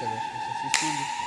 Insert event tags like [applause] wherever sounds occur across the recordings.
конечно, сосисили.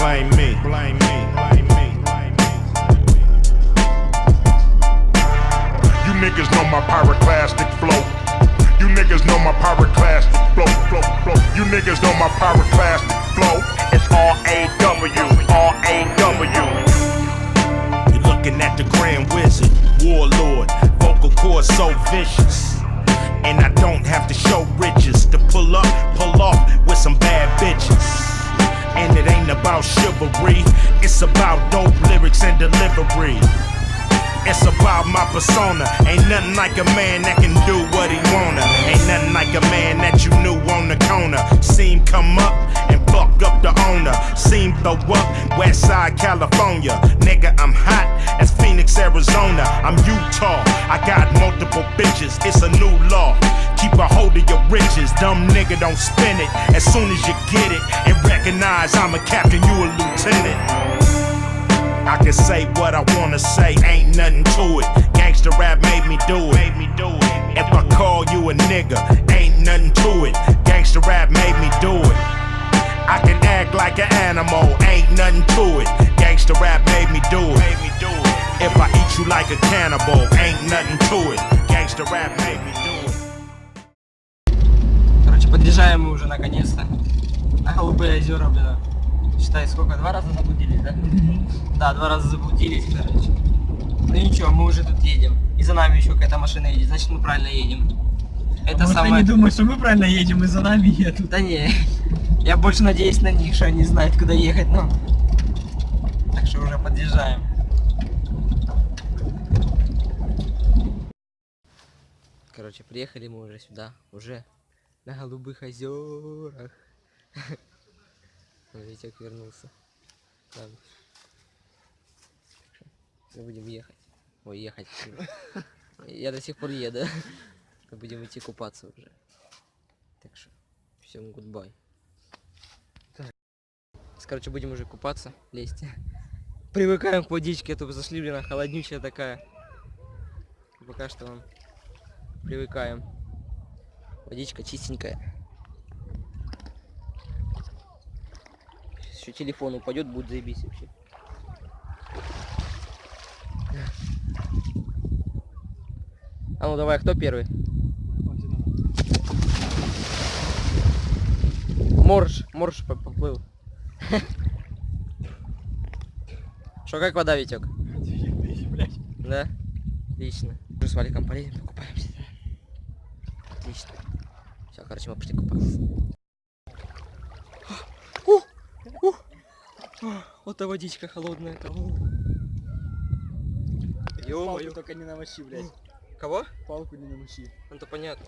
Blame me. Blame me. Blame me. Blame me. You niggas know my pyroclastic flow. You niggas know my pyroclastic flow. Flow. Flow. You niggas know my pyroclastic flow. It's R A W. R A W. You're looking at the Grand Wizard, Warlord, vocal cords so vicious. And I don't have to show riches to pull up, pull off with some bad bitches. And it ain't about chivalry, it's about dope lyrics and delivery. It's about my persona. Ain't nothing like a man that can do what he wanna. Ain't nothing like a man that you knew on the corner. Seen come up fuck up the owner. Seem throw up West Side California. Nigga, I'm hot as Phoenix, Arizona. I'm Utah. I got multiple bitches. It's a new law. Keep a hold of your riches. Dumb nigga, don't spin it. As soon as you get it and recognize I'm a captain, you a lieutenant. I can say what I wanna say, ain't nothing to it. Gangsta rap made me do it. Made me do it. If I call you a nigga, ain't nothing to it. Gangsta rap made me do it. I can act like an animal, ain't nothing to it. Gangsta rap made me do it. Made me do it. If I eat you like a cannibal, ain't nothing to it. Gangsta rap made me do it. Короче, подъезжаем мы уже наконец-то на Голубые озера, блин. Считай, сколько? Два раза заблудились, да? Да, два раза заблудились, короче. Ну ничего, мы уже тут едем. И за нами еще какая-то машина едет, значит мы правильно едем. Это А может, самое... они думают, что мы правильно едем и за нами едут. Да не, я больше надеюсь на них, что они знают, куда ехать, но... Так что уже подъезжаем. Короче, приехали мы уже сюда, уже на голубых озерах. [laughs] Витек вернулся. Ладно. Мы будем ехать. Ой, ехать. Я до сих пор еду. [laughs] Мы будем идти купаться уже. Так что, всем гудбай. Короче, будем уже купаться, лезть. [laughs] Привыкаем к водичке, а то зашли, блин, холоднючая такая. Пока что вам привыкаем. Водичка чистенькая. Еще телефон упадет, будет заебись вообще. А ну давай, кто первый? Морж, морж по- поплыл. [laughs] Что, как вода, Витек? Да? Отлично. Уже с Валиком полезем, покупаемся. Отлично. Все, короче, мы пошли купаться. Ух, ух. Ах, Вот та водичка холодная. там. Ё-моё. только не намочи, блядь. Кого? Палку не намочи. Ну то понятно.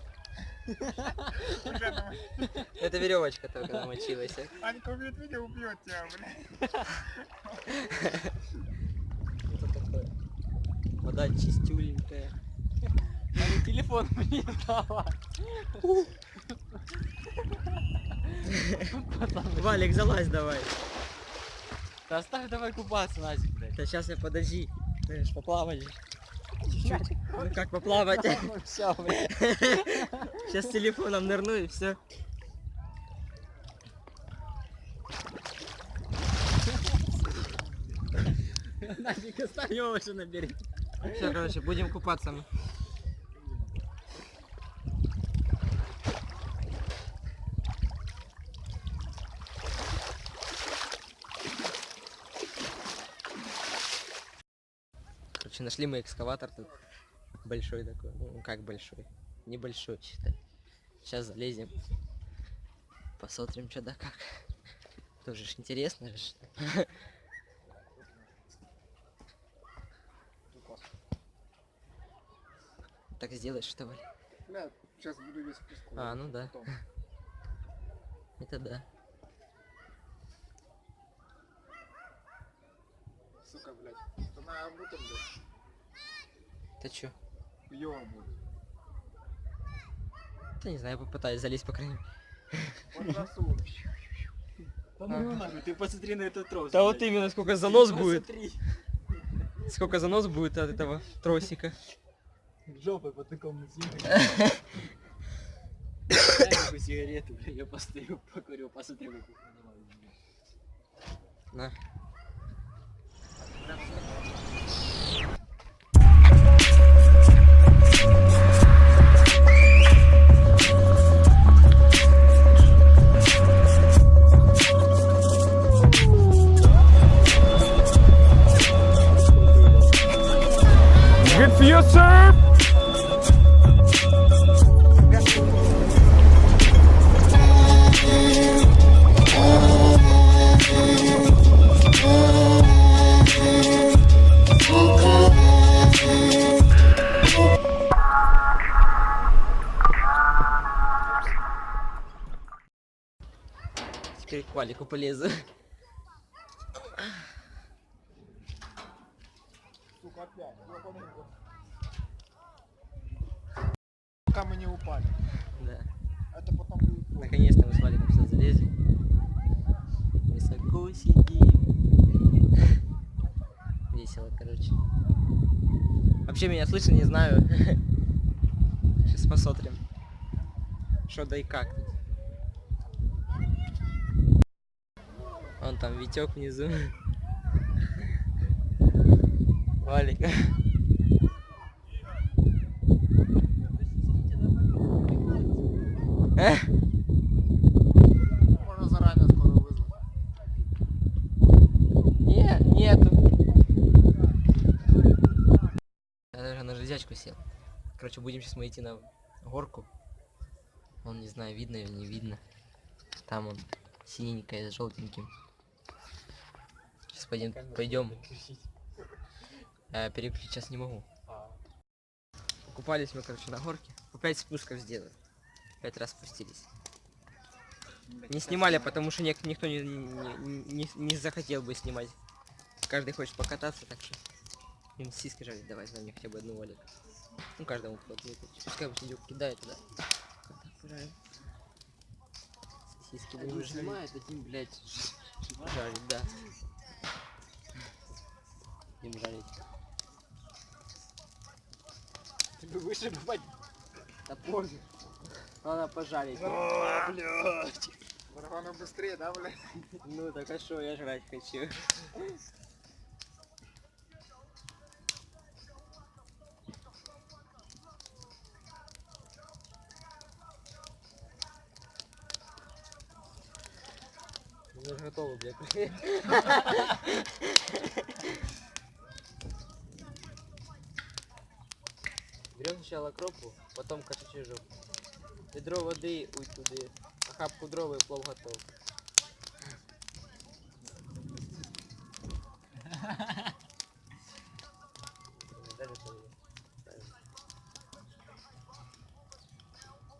Это веревочка только намочилась. а. Анька увидит видео, убьет тебя, блядь. Это такое. Вода чистюленькая. Надо телефон [laughs] мне давай. Валик, залазь давай. Да оставь давай купаться, Назик, блядь. Да сейчас я подожди. Ты ж поплавать. Чуть-чуть. Ну как поплавать? [laughs] Блядь. Сейчас телефоном нырну и все. Назик, оставь его на берег. Все, короче, будем купаться. мы. Нашли мы экскаватор тут. Большой такой. Ну, как большой? Небольшой, считай. Сейчас залезем. Посмотрим, что да как. Тоже ж интересно же. Так сделаешь, что ли? Сейчас буду весь. А, ну да. Потом. Это да. Сука, блядь. Она будто, блядь, Ты чё? хуёво будет. Да не знаю, я попытаюсь залезть, по крайней мере. Вот ты посмотри на этот трос. Да вот именно сколько занос будет. Сколько занос будет от этого тросика. Жопой по такому. [laughs] Дай сигарету, бля, я постою, покурю, посмотрю, как. На. Yes, sir. Olha que beleza. Пока мы не упали. Да. Это потом будет. Наконец-то мы с валиком все залезли. Высоко сидим. Весело, короче. Вообще меня слышно, не знаю. [laughs] Сейчас посмотрим. Что да и как тут. Вон там Витек внизу. [laughs] Валик. Э? Можно заранее скоро вызвать. Не, нету. Я даже на железячку сел. Короче, будем сейчас мы идти на горку. Он не знаю, видно ее, не видно. Там он синенькая с желтеньким. Сейчас пойдем, пойдем. А, переключить сейчас не могу. Купались мы, короче, на горке. 5 спусков сделали. Пять раз спустились. Не снимали, потому что ник- никто не, не, не- не захотел бы снимать. Каждый хочет покататься, так что им сиськи жаль, давай за мне хотя бы одну валик. Ну каждому по. Пускай бы сидюк кидает туда. Сиськи будем жалить. снимает, один, блядь, Жарить, да. Будем жарить. ты бы выше бы под... топор. Надо пожарить. О, блядь. Барабану быстрее, да, блядь? Ну так а что, я жрать хочу. Уже готовы, блядь. [laughs] Берем сначала кропу, потом кошачий Ведро воды, уй туди. Охапку дрова и плов готов.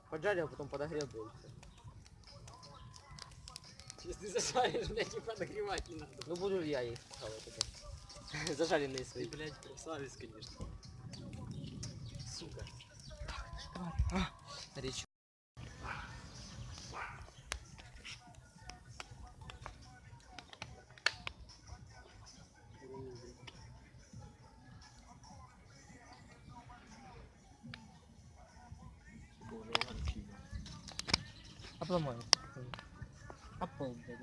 Поджарил, а потом подогрел, и всё. Если ты зажаришь, блядь, не подогревать не надо. Ну буду я хавать это. Зажаренные свои. Ты, блядь, красавец, конечно. Обломаю. А пол, блядь.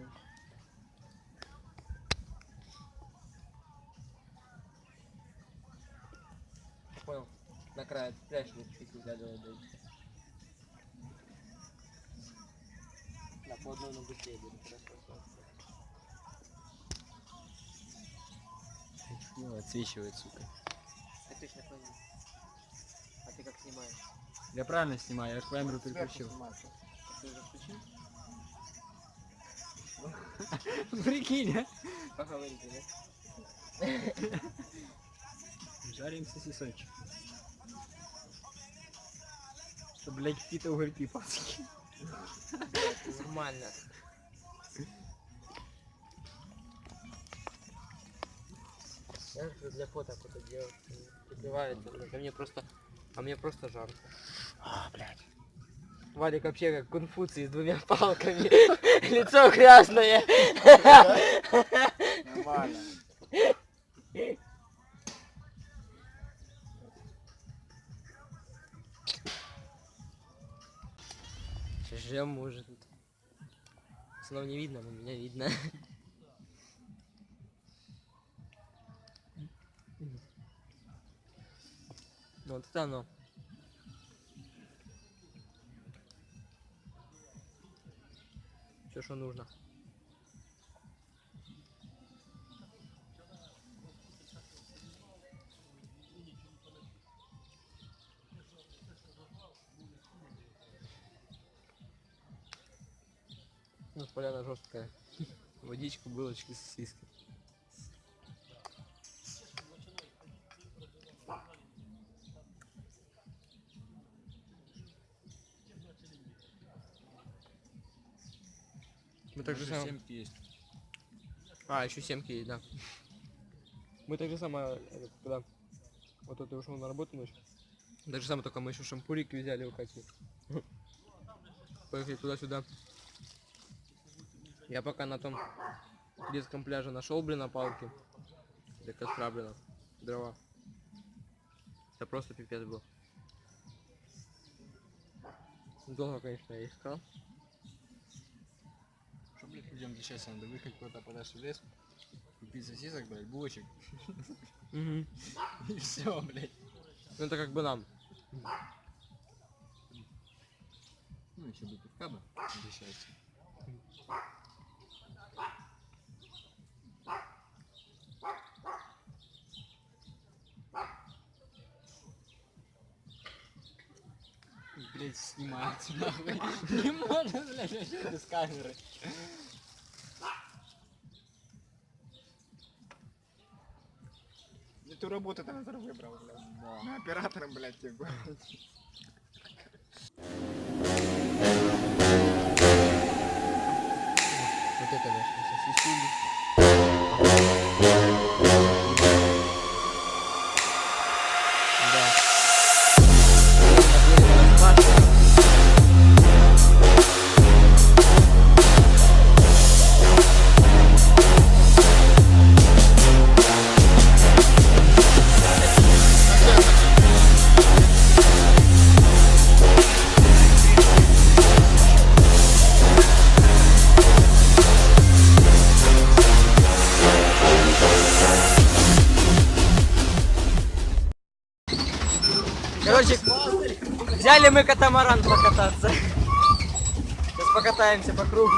Понял. На край спрячь, вот чуть выглядывает, блядь. Да, по одной на быстрее будет хорошо. Ну, отсвечивает, сука. Я точно понял. А ты как снимаешь? Я правильно снимаю, я камеру включил? [laughs] Прикинь, а? Поговорите, да? [laughs] Жарим сосисочек. Что, блядь, какие-то угольки паски. Нормально. Я для фото это делаю. Прикрывает. А мне просто... А мне просто жарко. А, блядь. Валик вообще как Конфуций с двумя [laughs] палками. [laughs] Лицо грязное. Нормально. Ждем может. Снова не видно, но меня видно. [laughs] Ну, Вот это оно. Все, что нужно. Ну, поляна жесткая. [laughs] Водичку, булочки, сосиски. Мы так же само... семки есть. А, еще семки есть, да. Мы так же самое, э, когда вот это ушел на работу ночь. Так же самое, только мы еще шампурик взяли у Кати. Поехали туда-сюда. Я пока на том детском пляже нашел, блин, на палке. Для костра, блин, дрова. Это просто пипец был. Долго, конечно, я искал. За счастье надо выехать куда-то подальше в лес, купить сосисок, блядь, булочек, [laughs] и все, блядь. Ну это как бы нам. Ну, еще бы пивка бы, счастье. Блядь, снимается нахуй. [laughs] Не можно, блядь, вообще без камеры. Ту работу ты Назар выбрал, блядь. На оператором, блядь, тебе был. Вот это наши сосисюли. Взяли мы катамаран покататься. Сейчас покатаемся по кругу.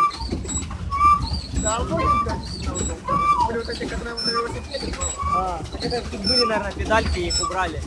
Были вот эти, которые на велосипеде, А, так это тут были, наверное, педальки, их убрали.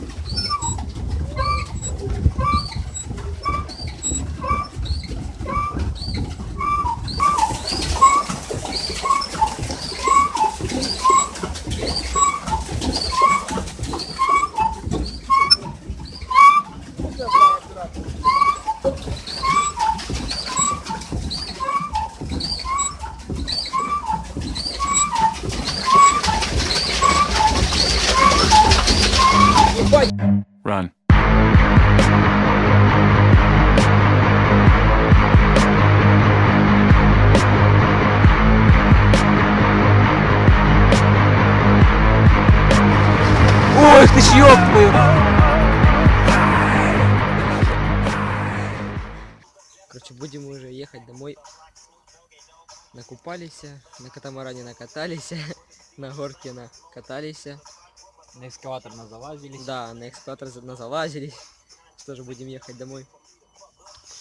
Короче, будем уже ехать домой. Накупались, на катамаране накатались, [laughs] на горке накатались. На экскаватор назалазились. Да, на экскаватор назалазились. Что же, будем ехать домой.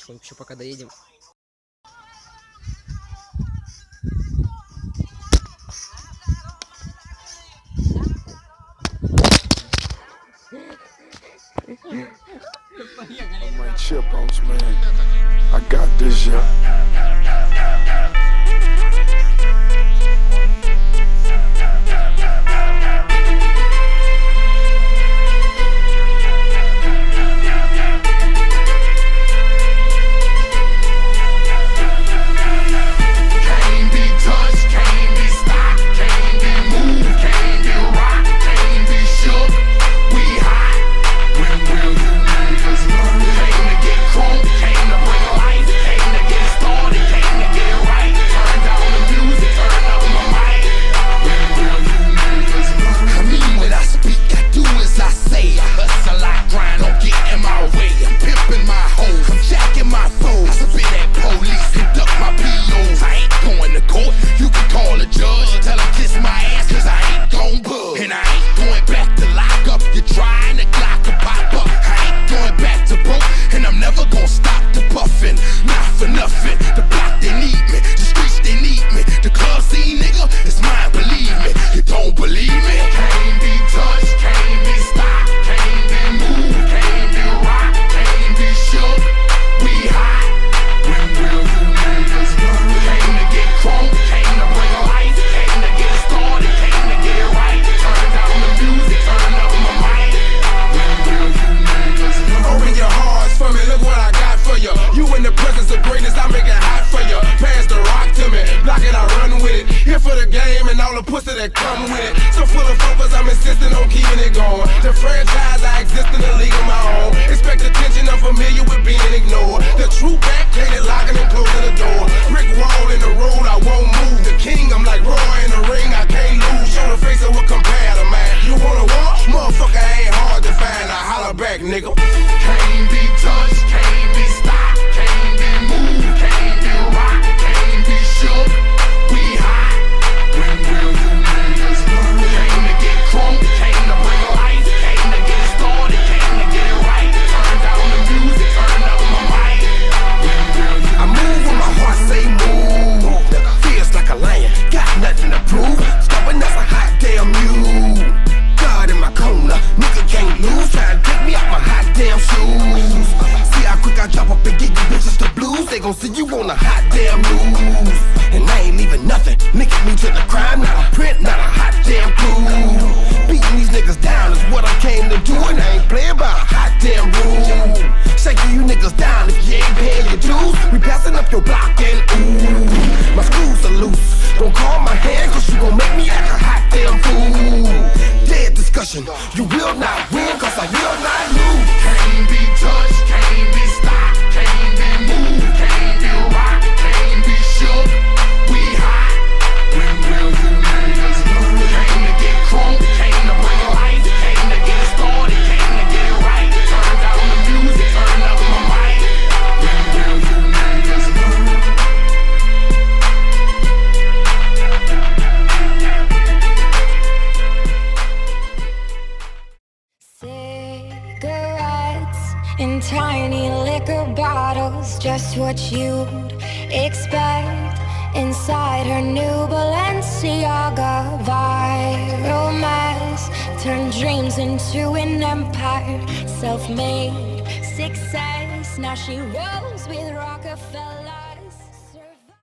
Еще пока доедем. [laughs] I my chip man. I got this, yeah. nigga. Can't be touched. they gon' see you on the hot damn news. And I ain't leaving nothing. Nicking me to the crime, not a print, not a hot damn clue. Beating these niggas down is what I came to do, and I ain't playing by a hot damn rule. Shaking you niggas down if you ain't paying your dues. We passing up your block and ooh, my screws are loose. Don't call my hand, cause you gon' make me act a hot damn fool. Dead discussion. You what you'd expect inside her new Balenciaga viral mess. Turned dreams into an empire, self-made success. Now she rolls.